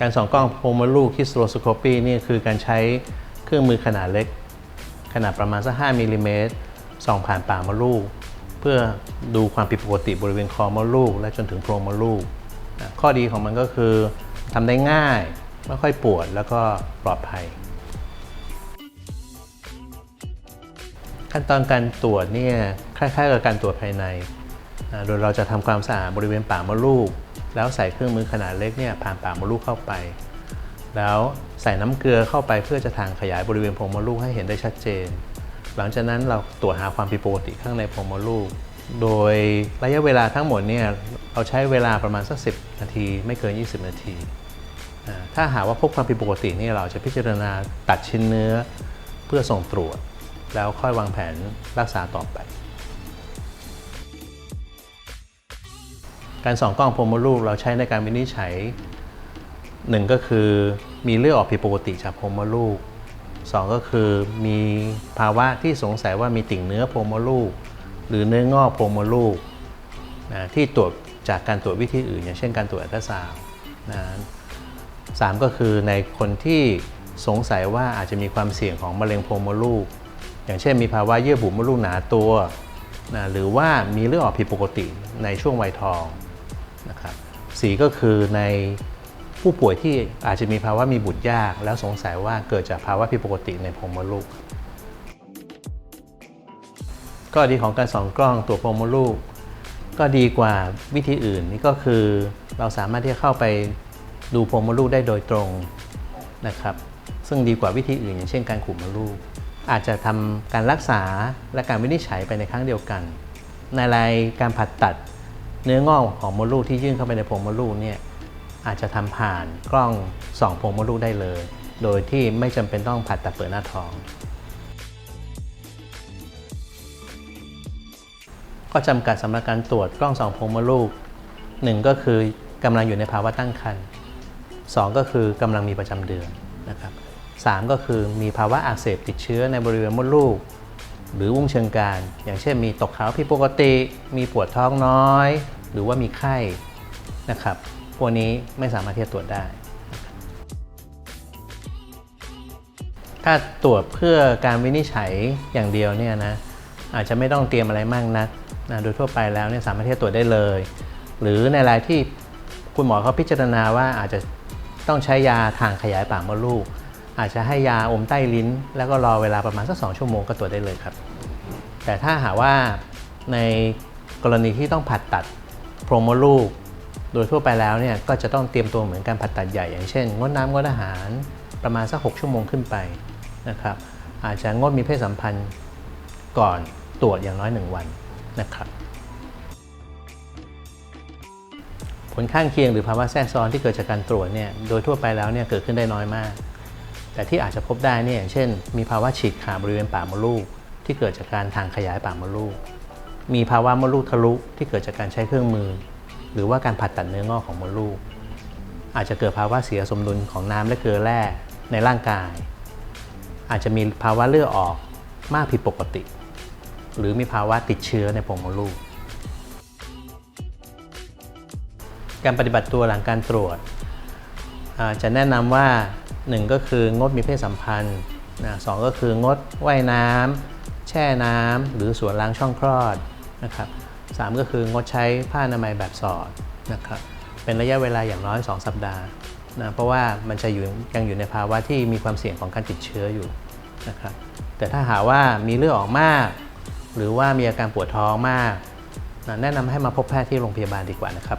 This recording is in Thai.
การส่องกล้องโพรงมดลูกฮิสโตรสโคปีนี่คือการใช้เครื่องมือขนาดเล็ก ขนาดประมาณสัก 5มิลลิเมตรส่องผ่านปากมดลูก เพื่อดูความผิดปกติบริเวณคอมดลูก และจนถึงโพรงมดลูก ข้อดีของมันก็คือทำได้ง่าย ไม่ค่อยปวดแล้วก็ปลอดภัย ขั้นตอนการตรวจเนี่ยคล้ายๆกับการตรวจภายใน โดยเราจะทำความสะอาดบริเวณปากมดลูก แล้วใส่เครื่องมือขนาดเล็กเนี่ยผ่านปากมดลูกเข้าไป แล้วใส่น้ำเกลือเข้าไปเพื่อจะทางขยายบริเวณโพรงมดลูกให้เห็นได้ชัดเจน หลังจากนั้นเราตรวจหาความผิดปกติข้างในโพรงมดลูก โดยระยะเวลาทั้งหมดเนี่ยเราใช้เวลาประมาณสัก 10 นาที ไม่เกิน 20 นาทีถ้าหาว่าพบความผิดปกตินี่เราจะพิจารณาตัดชิ้นเนื้อเพื่อส่งตรวจ แล้วค่อยวางแผนรักษาต่อไป การส่องกล้องโพรมดลูกเราใช้ในการวินิจฉัยหนึ่งก็คือมีเลือดออกผิดปกติจากโพรมดลูกสองก็คือมีภาวะที่สงสัยว่ามีติ่งเนื้อโพรมลูก หรือเนื้องอกโพรมลูกนะที่ตรวจจากการตรวจวิธีอื่น อย่างเช่นการตรวจอัลตราซาวนะสามก็คือในคนที่สงสัยว่าอาจจะมีความเสี่ยงของมะเร็งโพรมลูก อย่างเช่นมีภาวะเยื่อบุมดลูกหนาตัวนะหรือว่ามีเลือดออกผิดปกติในช่วงวัยทอง นะครับสีก็คือในผู้ป่วยที่อาจจะมีภาวะมีบุตรยาก แล้วสงสัยว่าเกิดจากภาวะผิดปกติในโพรงมดลูกข้อดีของการส่องกล้องตัวโพรงมดลูก ก็ดีกว่าวิธีอื่นนี่ก็คือเราสามารถที่จะเข้าไปดูโพรงมดลูกได้โดยตรงนะครับ ซึ่งดีกว่าวิธีอื่น อย่างเช่นการขูดมดลูก อาจจะทำการรักษาและการวินิจฉัยไปในครั้งเดียวกัน ในรายการผ่าตัด เนื้องอกของมดลูกที่ยื่นเข้าไปในโพรงมดลูกเนี่ยอาจจะทำผ่านกล้องส่องโพรงมดลูกได้เลย โดยที่ไม่จำเป็นต้องผ่าตัดเปิดหน้าท้องข้อจำกัดสำหรับการตรวจกล้องส่องโพรงมดลูกหนึ่งก็คือกำลังอยู่ในภาวะตั้งครรภ์สองก็คือกำลังมีประจำเดือนนะครับสามก็คือมีภาวะอักเสบติดเชื้อในบริเวณมดลูก หรือวุ้งเชิงกานอย่างเช่นมีตกขาวผิดปกติ มีปวดท้องน้อย หรือว่ามีไข้นะครับ พวกนี้ไม่สามารถที่จะตรวจได้ ถ้าตรวจเพื่อการวินิจฉัยอย่างเดียวเนี่ยนะอาจจะไม่ต้องเตรียมอะไรมากนักนะโดยทั่วไปแล้วเนี่ยสามารถที่จะตรวจได้เลย หรือในรายที่คุณหมอเขาพิจารณาว่าอาจจะต้องใช้ยาทางขยายปากมดลูก อาจจะให้ยาอมใต้ลิ้น แล้วก็รอเวลาประมาณสักสองชั่วโมงก็ตรวจได้เลยครับ แต่ถ้าหากว่าในกรณีที่ต้องผ่าตัดโพรงมดลูก โดยทั่วไปแล้วเนี่ยก็จะต้องเตรียมตัวเหมือนการผ่าตัดใหญ่ อย่างเช่น งดน้ำงดอาหารประมาณสัก 6 ชั่วโมงขึ้นไปนะครับอาจจะงดมีเพศสัมพันธ์ก่อนตรวจอย่างน้อย 1 วันนะครับ ผลข้างเคียงหรือภาวะแทรกซ้อนที่เกิดจากการตรวจเนี่ยโดยทั่วไปแล้วเนี่ยเกิดขึ้นได้น้อยมาก แต่ที่อาจจะพบได้เนี่ยเช่น มีภาวะฉีกขาดบริเวณปากมดลูก ที่เกิดจากการทางขยายปากมดลูก มีภาวะมดลูกทะลุที่เกิดจากการใช้เครื่องมือ หรือว่าการผ่าตัดเนื้องอกของมดลูก อาจจะเกิดภาวะเสียสมดุลของน้ำและเกลือแร่ในร่างกาย อาจจะมีภาวะเลือดออกมากผิดปกติ หรือมีภาวะติดเชื้อในโพรงมดลูก การปฏิบัติตัวหลังการตรวจจะแนะนำว่า 1ก็คืองดมีเพศสัมพันธ์นะสองก็คืองดว่ายน้ำแช่น้ำหรือสวนล้างช่องคลอดนะครับสามก็คืองดใช้ผ้าอนามัยแบบสอดนะครับเป็นระยะเวลาอย่างน้อย 2 สัปดาห์นะเพราะว่ามันจะอยู่ยังอยู่ในภาวะที่มีความเสี่ยงของการติดเชื้ออยู่นะครับแต่ถ้าหาว่ามีเลือดออกมาก หรือว่ามีอาการปวดท้องมากนะแนะนำให้มาพบแพทย์ที่โรงพยาบาลดีกว่านะครับ